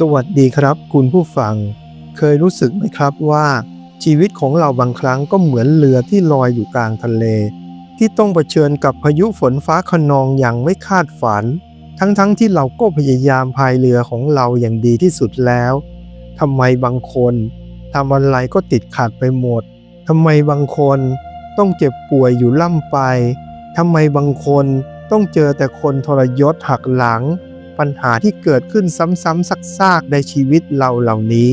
สวัสดีครับ คุณผู้ฟัง เคยรู้สึกไหมครับว่า ชีวิตของเราบางครั้งก็เหมือนเรือที่ลอยอยู่กลางทะเล ที่ต้องเผชิญกับพายุฝนฟ้าคะนองอย่างไม่คาดฝัน ทั้งๆทที่เราก็พยายามพายเรือของเราอย่างดีที่สุดแล้วทำไมบางคนทำอะไรก็ติดขัดไปหมดทำไมบางคนต้องเจ็บป่วยอยู่ล่ำไปทำไมบางคนต้องเจอแต่คนทรยศหักหลัง ปัญหาที่เกิดขึ้นซ้ำๆซากๆในชีวิตเราเหล่านี้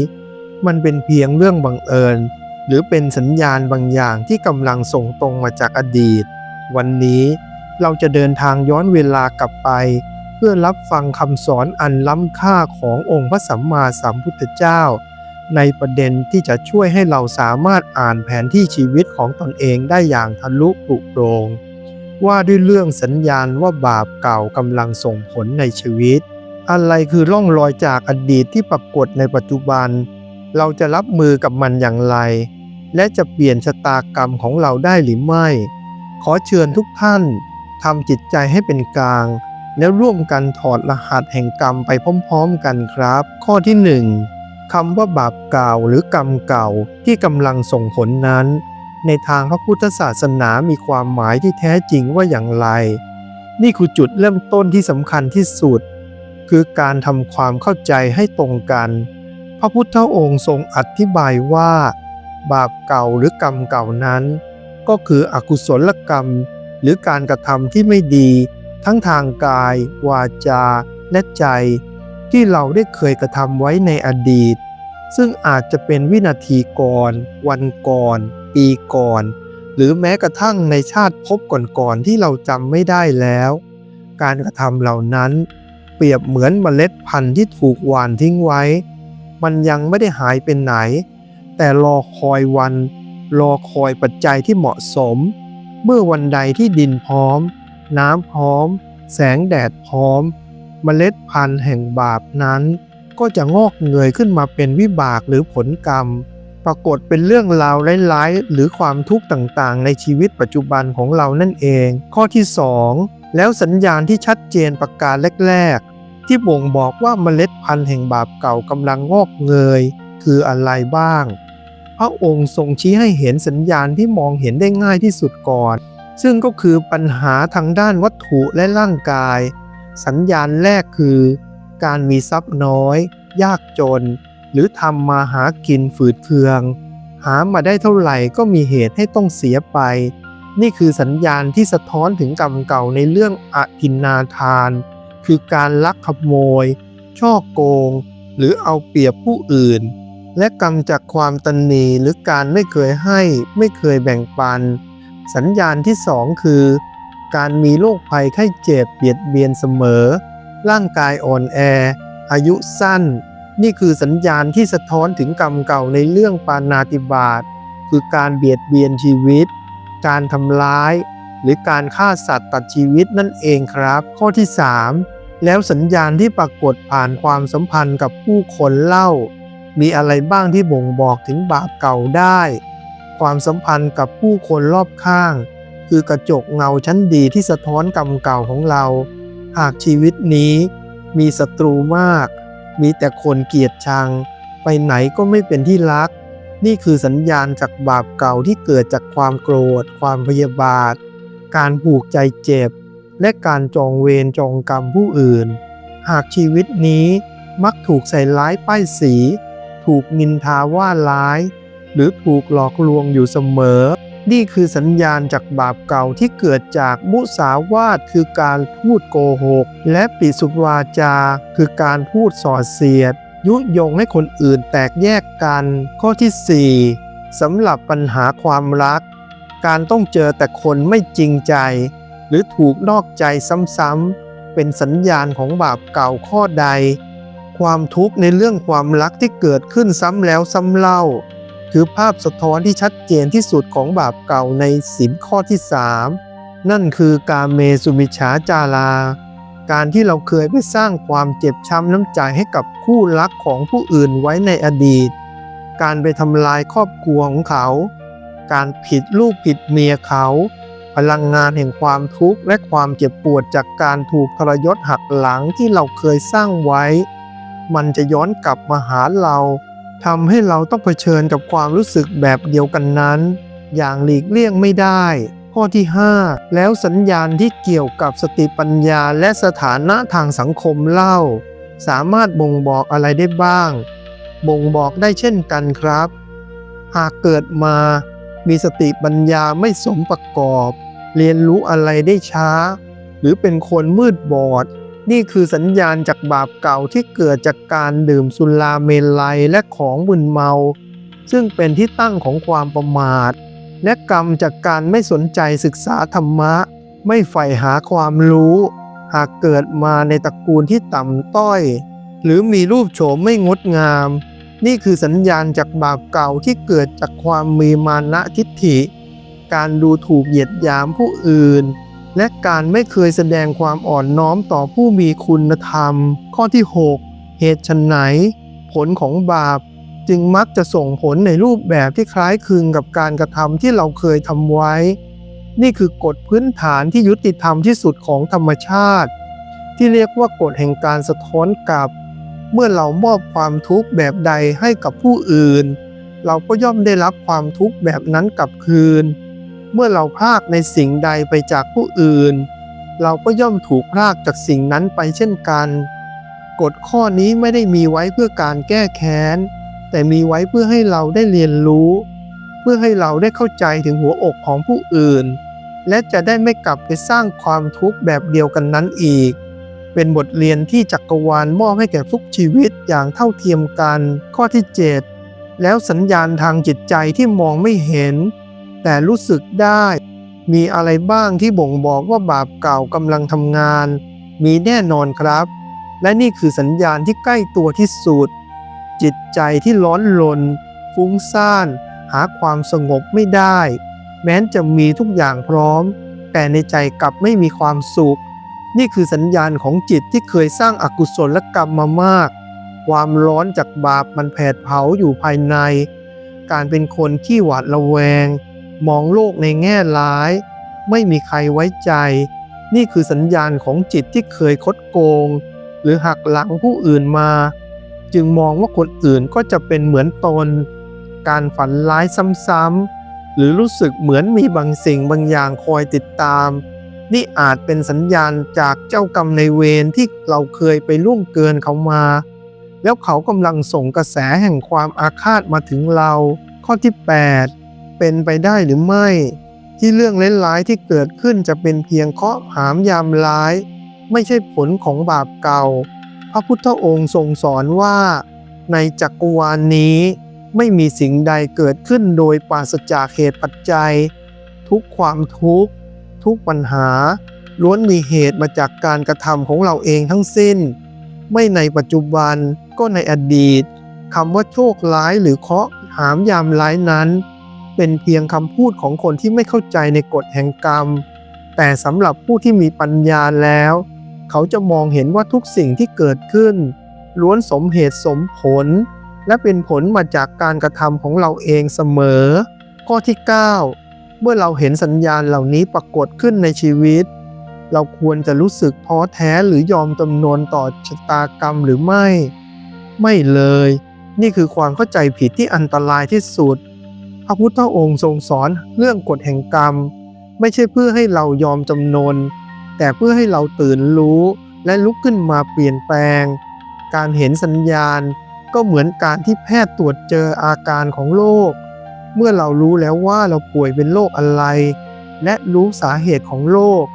มันเป็นเพียงเรื่องบังเอิญ หรือเป็นสัญญาณบางอย่างที่กำลังส่งตรงมาจากอดีต วันนี้เราจะเดินทางย้อนเวลากลับไป เพื่อรับฟังคำสอนอันล้ำค่าขององค์พระสัมมาสัมพุทธเจ้า ในประเด็นที่จะช่วยให้เราสามารถอ่านแผนที่ชีวิตของตนเองได้อย่างทะลุปลุโปรง ว่าด้วยเรื่องสัญญาณว่าบาปเก่ากำลังส่งผลในชีวิต อะไรคือร่องรอยจากอดีตที่ปรากฏในปัจจุบัน เราจะรับมือกับมันอย่างไร และจะเปลี่ยนชะตากรรมของเราได้หรือไม่ ขอเชิญทุกท่านทำจิตใจให้เป็นกลาง แล้วร่วมกันถอดรหัสแห่งกรรมไปพร้อมๆกันครับ ข้อที่หนึ่งคำว่าบาปเก่าหรือกรรมเก่าที่กำลังส่งผลนั้น ในทางพระพุทธศาสนามีความหมายที่แท้จริงว่าอย่างไร นี่คือจุดเริ่มต้นที่สำคัญที่สุด คือการทำความเข้าใจให้ตรงกัน พระพุทธองค์ทรงอธิบายว่า บาปเก่าหรือกรรมเก่านั้น ก็คืออกุศลกรรม หรือการกระทำที่ไม่ดี ทั้งทางกาย วาจา และใจ ที่เราได้เคยกระทำไว้ในอดีต ซึ่งอาจจะเป็นวินาทีก่อน วันก่อน ปีก่อน หรือแม้กระทั่งในชาติภพก่อนๆที่เราจำไม่ได้แล้ว การกระทำเหล่านั้นเปรียบเหมือนเมล็ดพันธุ์ที่ถูกหว่านทิ้งไว้ มันยังไม่ได้หายไปไหน แต่รอคอยวัน รอคอยปัจจัยที่เหมาะสม เมื่อวันใดที่ดินพร้อม น้ำพร้อม แสงแดดพร้อม เมล็ดพันธุ์แห่งบาปนั้น ก็จะงอกเงยขึ้นมาเป็นวิบากหรือผลกรรม ปรากฏเป็นเรื่องราวร้ายๆ หรือความทุกข์ต่างๆ ในชีวิตปัจจุบันของเรานั่นเอง ข้อที่ 2 แล้วสัญญาณที่ชัดเจนประการแรก ๆ ที่บ่งบอกว่าเมล็ดพันธุ์แห่งบาปเก่ากำลังงอกเงย คืออะไรบ้าง พระองค์ทรงชี้ให้เห็นสัญญาณที่มองเห็นได้ง่ายที่สุดก่อน ซึ่งก็คือปัญหาทางด้านวัตถุและร่างกาย สัญญาณแรกคือ การมีทรัพย์น้อย ยากจน หรือทำมาหากินฝืดเคือง หามาได้เท่าไหร่ก็มีเหตุให้ต้องเสียไป นี่คือสัญญาณที่สะท้อนถึงกรรมเก่าในเรื่องอทินนาทาน คือการลักขโมย ช่อโกง หรือเอาเปรียบผู้อื่น และกรรมจากความตันนีหรือการไม่เคยให้ไม่เคยแบ่งปัน สัญญาณที่สองคือ การมีโรคภัยไข้เจ็บเบียดเบียนเสมอ ร่างกายอ่อนแอ อายุสั้น นี่คือสัญญาณที่สะท้อนถึงกรรมเก่าในเรื่องปานาติบาตคือการเบียดเบียนชีวิต การทำร้าย หรือการฆ่าสัตว์ตัดชีวิตนั่นเองครับ ข้อที่ 3 แล้วสัญญาณที่ปรากฏผ่านความสัมพันธ์กับผู้คนเล่า มีอะไรบ้างที่บ่งบอกถึงบาปเก่าได้ ความสัมพันธ์กับผู้คนรอบข้าง คือกระจกเงาชั้นดีที่สะท้อนกรรมเก่าของเรา หากชีวิตนี้มีศัตรูมาก มีแต่คนเกลียดชัง ไปไหนก็ไม่เป็นที่รัก นี่คือสัญญาณจากบาปเก่าที่เกิดจากความโกรธ ความพยาบาท การผูกใจเจ็บ และการจองเวรจองกรรมผู้อื่น หากชีวิตนี้มักถูกใส่ร้ายป้ายสี ถูกนินทาว่าร้าย หรือถูกหลอกลวงอยู่เสมอ นี่คือสัญญาณจากบาปเก่าที่เกิดจากมุสาวาทคือการพูดโกหก และปิสุวาจา คือการพูดส่อเสียด ยุยงให้คนอื่นแตกแยกกัน ข้อที่ 4สำหรับปัญหาความรัก การต้องเจอแต่คนไม่จริงใจ หรือถูกนอกใจซ้ำๆเป็นสัญญาณของบาปเก่าข้อใด ความทุกข์ในเรื่องความรักที่เกิดขึ้นซ้ำแล้วซ้ำเล่า คือภาพสะท้อนที่ชัดเจนที่สุดของบาปเก่าในสินข้อที่ 3 นั่นคือการเมสุมิชฌาจารา การที่เราเคยไปสร้างความเจ็บช้ำน้ำใจให้กับคู่รักของผู้อื่นไว้ในอดีต การไปทำลายครอบครัวของเขา การผิดลูกผิดเมียเขา พลังงานแห่งความทุกข์และความเจ็บปวดจากการถูกทรยศหักหลังที่เราเคยสร้างไว้ มันจะย้อนกลับมาหาเรา ทำให้เราต้องเผชิญกับความรู้สึกแบบเดียวกันนั้น อย่างหลีกเลี่ยงไม่ได้ ข้อที่ 5 แล้วสัญญาณที่เกี่ยวกับสติปัญญาและสถานะทางสังคมเล่า สามารถบ่งบอกอะไรได้บ้าง บ่งบอกได้เช่นกันครับ หากเกิดมา มีสติปัญญาไม่สมประกอบ เรียนรู้อะไรได้ช้า หรือเป็นคนมืดบอด นี่คือสัญญาณจากบาปเก่าที่เกิดจากการดื่มสุราเมลัยและของมึนเมา ซึ่งเป็นที่ตั้งของความประมาท และกรรมจากการไม่สนใจศึกษาธรรมะ ไม่ใฝ่หาความรู้ หากเกิดมาในตระกูลที่ต่ำต้อย หรือมีรูปโฉมไม่งดงาม นี่คือสัญญาณจากบาปเก่าที่เกิดจากความมีมานะทิฏฐิ การดูถูกเหยียดหยามผู้อื่น และการไม่เคยแสดงความอ่อนน้อมต่อผู้มีคุณธรรม ข้อที่ 6 เหตุไฉนผลของบาป จึงมักจะส่งผลในรูปแบบที่คล้ายคลึงกับการกระทำที่เราเคยทำไว้ นี่คือกฎพื้นฐานที่ยุติธรรมที่สุดของธรรมชาติ ที่เรียกว่ากฎแห่งการสะท้อนกลับ เมื่อเรามอบความทุกข์แบบใดให้กับผู้อื่น เราก็ย่อมได้รับความทุกข์แบบนั้นกลับคืน เมื่อเราพลากในสิ่งใดไปจากผู้อื่น เราก็ย่อมถูกพลากจากสิ่งนั้นไปเช่นกัน กฎข้อนี้ไม่ได้มีไว้เพื่อการแก้แค้น แต่มีไว้เพื่อให้เราได้เรียนรู้ เพื่อให้เราได้เข้าใจถึงหัวอกของผู้อื่น และจะได้ไม่กลับไปสร้างความทุกข์แบบเดียวกันนั้นอีก เป็นบทเรียนที่จักรวาลมอบให้แก่ทุกชีวิตอย่างเท่าเทียมกัน ข้อที่ 7 แล้วสัญญาณทางจิตใจที่มองไม่เห็น แต่รู้สึกได้ มีอะไรบ้างที่บ่งบอกว่าบาปเก่ากำลังทำงาน มีแน่นอนครับ และนี่คือสัญญาณที่ใกล้ตัวที่สุด จิตใจที่ร้อนรนฟุ้งซ่าน หาความสงบไม่ได้ แม้นจะมีทุกอย่างพร้อม แต่ในใจกลับไม่มีความสุข นี่คือสัญญาณของจิตที่เคยสร้างอากุศลกรรมมามาก ความร้อนจากบาปมันแผดเผาอยู่ภายใน การเป็นคนขี้หวาดระแวง มองโลกในแง่ร้าย ไม่มีใครไว้ใจ นี่คือสัญญาณของจิตที่เคยคดโกง หรือหักหลังผู้อื่นมา จึงมองว่าคนอื่นก็จะเป็นเหมือนตน การฝันร้ายซ้ำๆหรือรู้สึกเหมือนมีบางสิ่งบางอย่างคอยติดตาม นี่อาจเป็นสัญญาณจากเจ้ากรรมในเวรที่เราเคยไปล่วงเกินเขามา แล้วเขากำลังส่งกระแสแห่งความอาฆาตมาถึงเรา ข้อที่ 8 เป็นไปได้หรือไม่ ที่เรื่องร้ายที่เกิดขึ้นจะเป็นเพียงเคาะหามยามร้าย ไม่ใช่ผลของบาปเก่า พระพุทธองค์ทรงสอนว่า ในจักรวาลนี้ ไม่มีสิ่งใดเกิดขึ้นโดยปราศจากเหตุปัจจัย ทุกความทุกข์ ทุกปัญหา ล้วนมีเหตุมาจากการกระทำของเราเองทั้งสิ้น ไม่ในปัจจุบันก็ในอดีตคำว่าโชคร้ายหรือเคาะห์หามยามร้ายนั้น เป็นเพียงคำพูดของคนที่ไม่เข้าใจในกฎแห่งกรรม แต่สำหรับผู้ที่มีปัญญาแล้ว เขาจะมองเห็นว่าทุกสิ่งที่เกิดขึ้น ล้วนสมเหตุสมผล และเป็นผลมาจากการกระทำของเราเองเสมอ ข้อที่ 9 เมื่อเราเห็นสัญญาณเหล่านี้ปรากฏขึ้นในชีวิต เราควรจะรู้สึกท้อแท้หรือยอมจำนวนต่อชะตากรรมหรือไม่ ไม่เลย นี่คือความเข้าใจผิดที่อันตรายที่สุด พระพุทธองค์ทรงสอนเรื่องกฎแห่งกรรม ไม่ใช่เพื่อให้เรายอมจำนน แต่เพื่อให้เราตื่นรู้และลุกขึ้นมาเปลี่ยนแปลง การเห็นสัญญาณก็เหมือนการที่แพทย์ตรวจเจออาการของโรคเมื่อเรารู้แล้วว่าเราป่วยเป็นโรคอะไร และรู้สาเหตุของโรค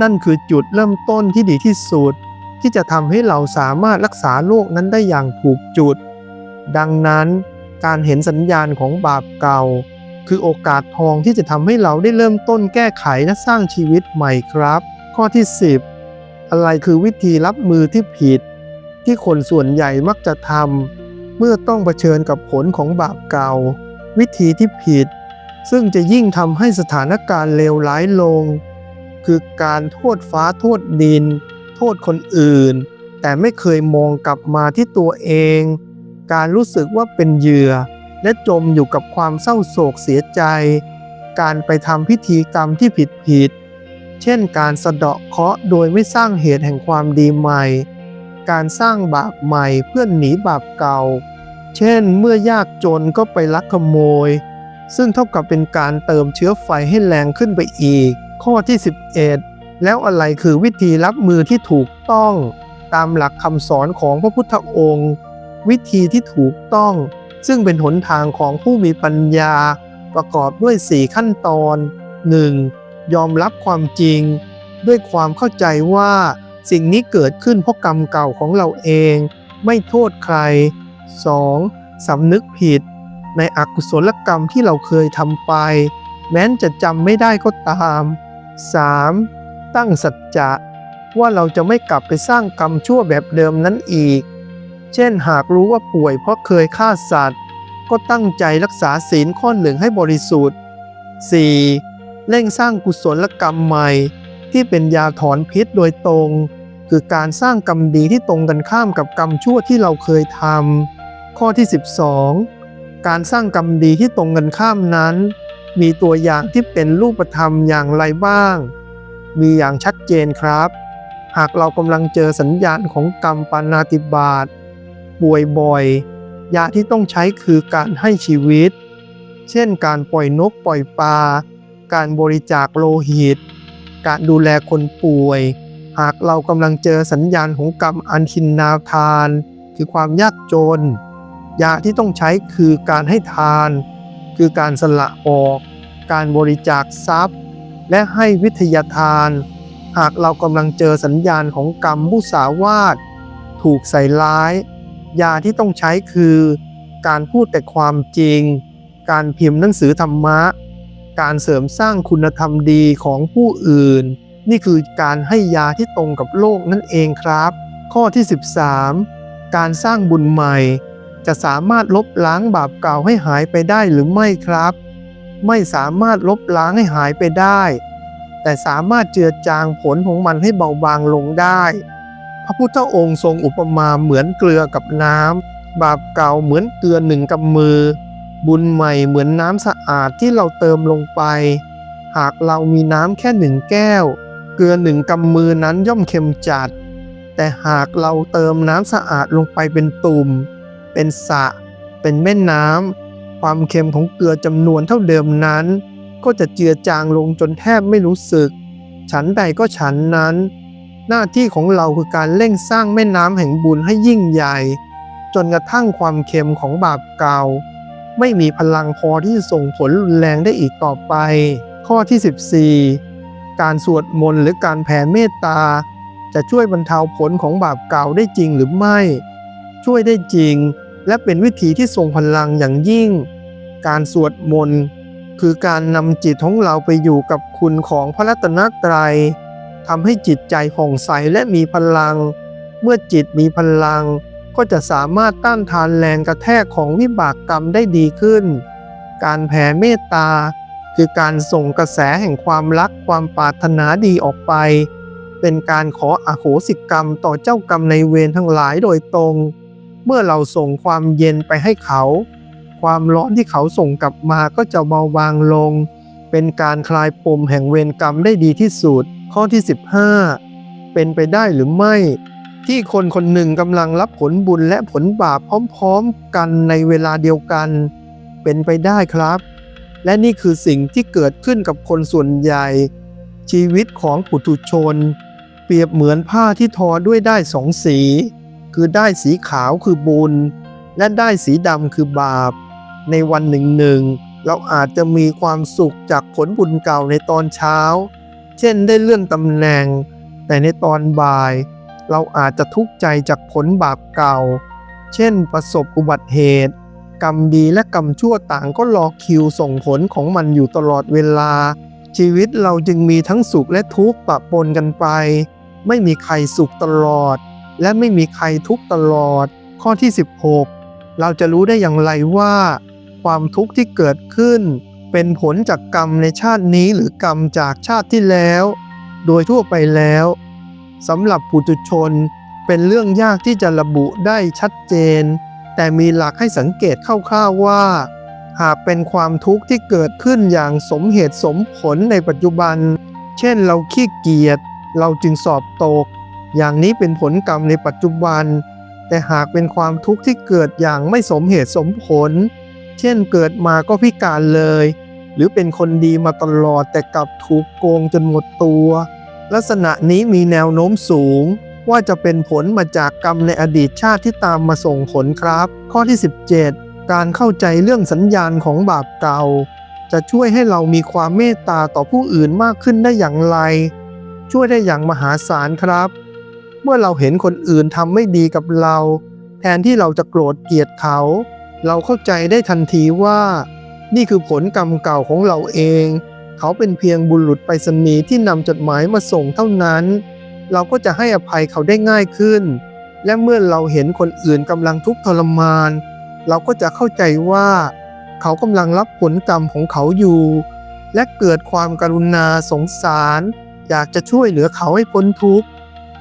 นั่นคือจุดเริ่มต้นที่ดีที่สุด ที่จะทำให้เราสามารถรักษาโรคนั้นได้อย่างถูกจุด ดังนั้น การเห็นสัญญาณของบาปเก่า คือโอกาสทองที่จะทำให้เราได้เริ่มต้นแก้ไขและสร้างชีวิตใหม่ครับ ข้อที่ 10 อะไรคือวิธีรับมือที่ผิด ที่คนส่วนใหญ่มักจะทำเมื่อต้องเผชิญกับผลของบาปเก่า วิธีที่ผิด ซึ่งจะยิ่งทำให้สถานการณ์เลวร้ายลง คือการโทษฟ้าโทษดิน โทษคนอื่น แต่ไม่เคยมองกลับมาที่ตัวเอง การรู้สึกว่าเป็นเหยื่อ และจมอยู่กับความเศร้าโศกเสียใจ การไปทำพิธีกรรมที่ผิดผิด เช่นการสะเดาะเคราะห์โดยไม่สร้างเหตุแห่งความดีใหม่ การสร้างบาปใหม่เพื่อหนีบาปเก่า เช่นเมื่อยากจนก็ไปลักขโมย ซึ่งเท่ากับเป็นการเติมเชื้อไฟให้แรงขึ้นไปอีก ข้อที่ 11 แล้วอะไรคือวิธีรับมือที่ถูกต้องตามหลักคำสอนของพระพุทธองค์ วิธีที่ถูกต้อง ซึ่งเป็นหนทางของผู้มีปัญญา ประกอบด้วย 4 ขั้นตอน 1. ยอมรับความจริง ด้วยความเข้าใจว่าสิ่งนี้เกิดขึ้นเพราะกรรมเก่าของเราเอง ไม่โทษใคร 2. สำนึกผิด ในอกุศลกรรมที่เราเคยทำไป แม้นจะจำไม่ได้ก็ตาม 3. ตั้งสัจจะว่าเราจะไม่กลับไปสร้างกรรมชั่วแบบเดิมนั้นอีก เช่นหากรู้ว่าป่วยเพราะเคยฆ่าสัตว์ ก็ตั้งใจรักษาศีลข้อหนึ่งให้บริสุทธิ์ 4. เร่งสร้างกุศลกรรมใหม่ ที่เป็นยาถอนพิษโดยตรง คือการสร้างกรรมดีที่ตรงกันข้ามกับกรรมชั่วที่เราเคยทำข้อที่ 12 การสร้างกรรมดีที่ตรงกันข้ามนั้น มีตัวอย่างที่เป็นรูปธรรมอย่างไรบ้าง มีอย่างชัดเจนครับ หากเรากำลังเจอสัญญาณของกรรมปานาติบาต ป่วยบ่อย ยาที่ต้องใช้คือการให้ชีวิต เช่นการปล่อยนกปล่อยปลา การบริจาคโลหิต การดูแลคนป่วย หากเรากำลังเจอสัญญาณของกรรมอันทินนาทาน คือความยากจน ยาที่ต้องใช้คือการให้ทาน คือการสละออก การบริจาคทรัพย์ และให้วิทยาทาน หากเรากำลังเจอสัญญาณของกรรมมุสาวาทถูกใส่ร้าย ยาที่ต้องใช้คือ การพูดแต่ความจริง การพิมพ์หนังสือธรรมะ การเสริมสร้างคุณธรรมดีของผู้อื่น นี่คือการให้ยาที่ตรงกับโลกนั่นเองครับ ข้อที่ 13 การสร้างบุญใหม่ จะสามารถลบล้างบาปเก่าให้หายไปได้หรือไม่ครับ ไม่สามารถลบล้างให้หายไปได้ แต่สามารถเจือจางผลของมันให้เบาบางลงได้ พระพุทธองค์ทรงอุปมาเหมือนเกลือกับน้ำบาปเก่าเหมือนเกลือหนึ่งกำมือ บุญใหม่เหมือนน้ำสะอาดที่เราเติมลงไป หากเรามีน้ำแค่หนึ่งแก้ว เกลือหนึ่งกำมือนั้นย่อมเค็มจัด แต่หากเราเติมน้ำสะอาดลงไปเป็นตุ่ม เป็นสระเป็นแม่น้ำความเค็มของเกลือจำนวนเท่าเดิมนั้น ก็จะเจือจางลงจนแทบไม่รู้สึก ฉันใดก็ฉันนั้น หน้าที่ของเราคือการเร่งสร้างแม่น้ำแห่งบุญให้ยิ่งใหญ่ จนกระทั่งความเค็มของบาปเก่า ไม่มีพลังพอที่จะส่งผลรุนแรงได้อีกต่อไป ข้อที่ 14 การสวดมนต์หรือการแผ่เมตตา จะช่วยบรรเทาผลของบาปเก่าได้จริงหรือไม่ ช่วยได้จริง และเป็นวิธีที่ทรงพลังอย่างยิ่ง การสวดมนต์คือการนำจิตของเราไปอยู่กับคุณของพระรัตนตรัย ทำให้จิตใจผ่องใสและมีพลัง เมื่อจิตมีพลัง ก็จะสามารถต้านทานแรงกระแทกของวิบากกรรมได้ดีขึ้น การแผ่เมตตา คือการส่งกระแสแห่งความรักความปรารถนาดีออกไป เป็นการขออโหสิกรรมต่อเจ้ากรรมในเวรทั้งหลายโดยตรง เมื่อเราส่งความเย็นไปให้เขา ความร้อนที่เขาส่งกลับมาก็จะเบาบางลง เป็นการคลายปมแห่งเวรกรรมได้ดีที่สุด ข้อที่ 15 เป็นไปได้หรือไม่ที่คนคนหนึ่งกำลังรับผลบุญและผลบาปพร้อมๆกันในเวลาเดียวกัน เป็นไปได้ครับ และนี่คือสิ่งที่เกิดขึ้นกับคนส่วนใหญ่ ชีวิตของปุถุชน เปรียบเหมือนผ้าที่ทอด้วยได้สองสี คือได้สีขาวคือบุญ และได้สีดำคือบาป ในวันหนึ่งหนึ่งเราอาจจะมีความสุขจากผลบุญเก่าในตอนเช้า เช่นได้เลื่อนตำแหน่ง แต่ในตอนบ่าย เราอาจจะทุกข์ใจจากผลบาปเก่า เช่นประสบอุบัติเหตุ กรรมดีและกรรมชั่วต่างก็รอคิวส่งผลของมันอยู่ตลอดเวลา ชีวิตเราจึงมีทั้งสุขและทุกข์ปะปนกันไป ไม่มีใครสุขตลอด และไม่มีใครทุกข์ตลอด ข้อที่ 16 เราจะรู้ได้อย่างไรว่า ความทุกข์ที่เกิดขึ้น เป็นผลจากกรรมในชาตินี้หรือกรรมจากชาติที่แล้ว โดยทั่วไปแล้วสำหรับปุถุชนเป็นเรื่องยากที่จะระบุได้ชัดเจน แต่มีหลักให้สังเกตคร่าวๆว่า หากเป็นความทุกข์ที่เกิดขึ้นอย่างสมเหตุสมผลในปัจจุบัน เช่นเราขี้เกียจเราจึงสอบตก อย่างนี้เป็นผลกรรมในปัจจุบัน แต่หากเป็นความทุกข์ที่เกิดอย่างไม่สมเหตุสมผล เช่นเกิดมาก็พิการเลย หรือเป็นคนดีมาตลอดแต่กลับถูกโกงจนหมดตัว ลักษณะนี้มีแนวโน้มสูง ว่าจะเป็นผลมาจากกรรมในอดีตชาติที่ตามมาส่งผลครับ ข้อที่ 17 การเข้าใจเรื่องสัญญาณของบาปเก่า จะช่วยให้เรามีความเมตตาต่อผู้อื่นมากขึ้นได้อย่างไร ช่วยได้อย่างมหาศาลครับ เมื่อเราเห็นคนอื่นทำไม่ดีกับเรา แทนที่เราจะโกรธเกลียดเขา เราเข้าใจได้ทันทีว่า นี่คือผลกรรมเก่าของเราเอง เขาเป็นเพียงบุรุษไปรษณีย์ที่นำจดหมายมาส่งเท่านั้น เราก็จะให้อภัยเขาได้ง่ายขึ้น และเมื่อเราเห็นคนอื่นกำลังทุกข์ทรมาน เราก็จะเข้าใจว่า เขากำลังรับผลกรรมของเขาอยู่ และเกิดความกรุณาสงสาร อยากจะช่วยเหลือเขาให้พ้นทุกข์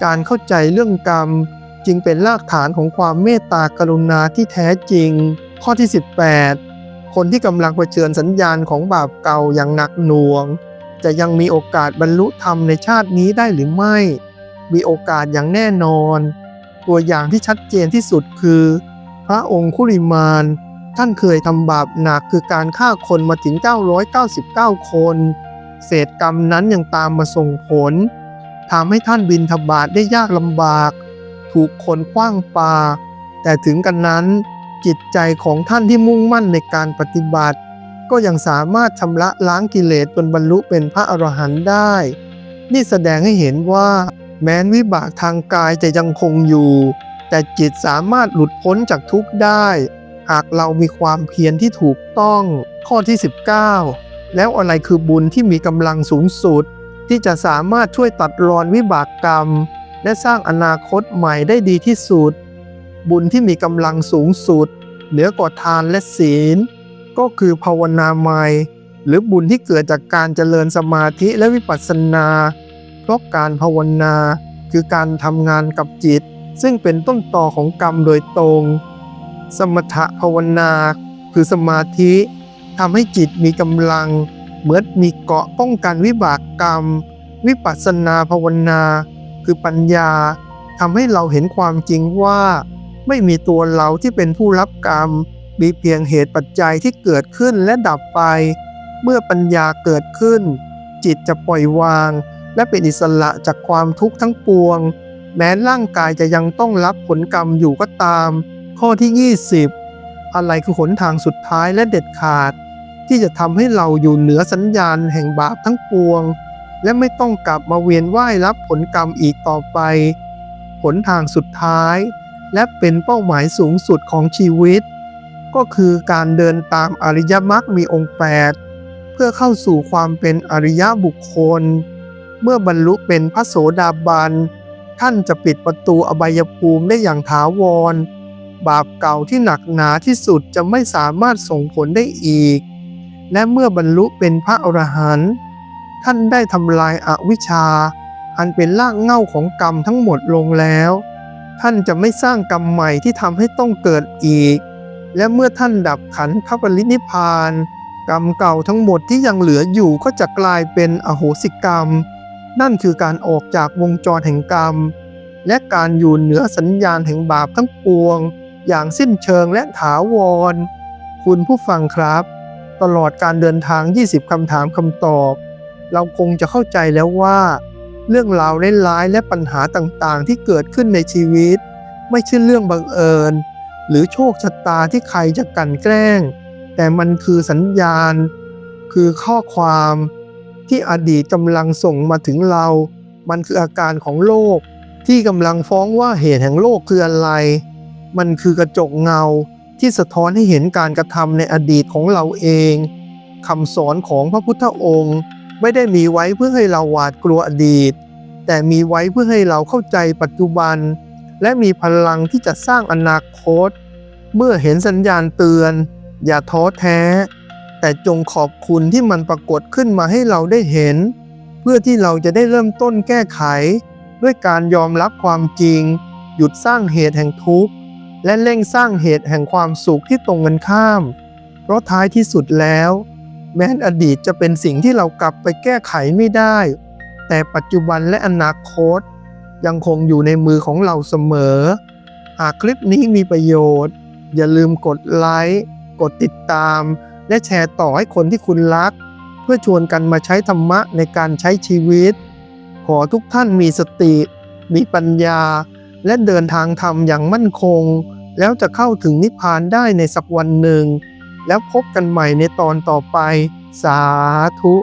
การเข้าใจเรื่องกรรมจึงเป็นรากฐานของความเมตตากรุณาที่แท้จริง ข้อที่ 18 คนที่กำลังเผชิญสัญญาณของบาปเก่าอย่างหนักหน่วง จะยังมีโอกาสบรรลุธรรมในชาตินี้ได้หรือไม่ มีโอกาสอย่างแน่นอน ตัวอย่างที่ชัดเจนที่สุดคือ พระองค์คุริมาน ท่านเคยทำบาปหนักคือการฆ่าคนมาถึง 999 คน เศษกรรมนั้นยังตามมาส่งผลทำให้ท่านบินทบาทได้ยากลำบาก ถูกคนคว้างปา แต่ถึงกันนั้น จิตใจของท่านที่มุ่งมั่นในการปฏิบัติ ก็ยังสามารถชำระล้างกิเลสจนบรรลุเป็นพระอรหันต์ได้ นี่แสดงให้เห็นว่า แม้นวิบากทางกายจะยังคงอยู่ แต่จิตสามารถหลุดพ้นจากทุกข์ได้ หากเรามีความเพียรที่ถูกต้อง ข้อที่ 19 แล้วอะไรคือบุญที่มีกำลังสูงสุด ที่จะสามารถช่วยตัดรอนวิบากกรรม และสร้างอนาคตใหม่ได้ดีที่สุด บุญที่มีกำลังสูงสุด เหนือกว่าทานและศีล ก็คือภาวนาใหม่หรือบุญที่เกิดจากการเจริญสมาธิและวิปัสสนา เพราะการภาวนาคือการทำงานกับจิต ซึ่งเป็นต้นต่อของกรรมโดยตรง สมถะภาวนาคือสมาธิทำให้จิตมีกำลัง เหมือนมีเกาะป้องกันวิบากกรรม วิปัสสนาภาวนา คือปัญญาทำให้เราเห็นความจริงว่า ไม่มีตัวเราที่เป็นผู้รับกรรม มีเพียงเหตุปัจจัยที่เกิดขึ้นและดับไป เมื่อปัญญาเกิดขึ้น จิตจะปล่อยวาง และเป็นอิสระจากความทุกข์ทั้งปวง แม้ร่างกายจะยังต้องรับผลกรรมอยู่ก็ตาม ข้อที่ 20 อะไรคือหนทางสุดท้ายและเด็ดขาด ที่จะทำให้เราอยู่เหนือสัญญาณแห่งบาปทั้งปวง และไม่ต้องกลับมาเวียนว่ายรับผลกรรมอีกต่อไปหนทางสุดท้าย และเป็นเป้าหมายสูงสุดของชีวิต ก็คือการเดินตามอริยมรรคมีองค์ 8 เพื่อเข้าสู่ความเป็นอริยบุคคล เมื่อบรรลุเป็นพระโสดาบัน ท่านจะปิดประตูอบายภูมิได้อย่างถาวร บาปเก่าที่หนักหนาที่สุดจะไม่สามารถส่งผลได้อีก และเมื่อบรรลุเป็นพระอรหันต์ท่านได้ทำลายอาวิชชา อันเป็นรากเหง้าของกรรมทั้งหมดลงแล้ว ท่านจะไม่สร้างกรรมใหม่ที่ทำให้ต้องเกิดอีก และเมื่อท่านดับขันธปรินิพาน กรรมเก่าทั้งหมดที่ยังเหลืออยู่ก็จะกลายเป็นอโหสิกรรม นั่นคือการออกจากวงจรแห่งกรรม และการอยู่เหนือสัญญาณแห่งบาปทั้งปวง อย่างสิ้นเชิงและถาวร คุณผู้ฟังครับ ตลอดการเดินทาง 20 คำถามคำตอบ เราคงจะเข้าใจแล้วว่า เรื่องราวร้ายและปัญหาต่างๆ ที่เกิดขึ้นในชีวิต ไม่ใช่เรื่องบังเอิญ หรือโชคชะตาที่ใครจะกันแกล้ง แต่มันคือสัญญาณ คือข้อความที่อดีตกำลังส่งมาถึงเรา มันคืออาการของโลก ที่กำลังฟ้องว่าเหตุแห่งโลกคืออะไร มันคือกระจกเงาที่สะท้อนให้เห็นการกระทำในอดีตของเราเองคำสอนของพระพุทธองค์ ไม่ได้มีไว้เพื่อให้เราหวาดกลัวอดีต แต่มีไว้เพื่อให้เราเข้าใจปัจจุบัน และมีพลังที่จะสร้างอนาคต เมื่อเห็นสัญญาณเตือน อย่าท้อแท้ แต่จงขอบคุณที่มันปรากฏขึ้นมาให้เราได้เห็น เพื่อที่เราจะได้เริ่มต้นแก้ไข ด้วยการยอมรับความจริง หยุดสร้างเหตุแห่งทุกข์และเร่งสร้างเหตุแห่งความสุขที่ตรงกันข้าม เพราะท้ายที่สุดแล้ว แม้นอดีตจะเป็นสิ่งที่เรากลับไปแก้ไขไม่ได้ แต่ปัจจุบันและอนาคต ยังคงอยู่ในมือของเราเสมอ หากคลิปนี้มีประโยชน์ อย่าลืมกดไลค์กดติดตาม และแชร์ต่อให้คนที่คุณรัก เพื่อชวนกันมาใช้ธรรมะในการใช้ชีวิต ขอทุกท่านมีสติ มีปัญญา และเดินทางธรรมอย่างมั่นคง แล้วจะเข้าถึงนิพพานได้ในสักวันหนึ่ง แล้วพบกันใหม่ในตอนต่อไป สาธุ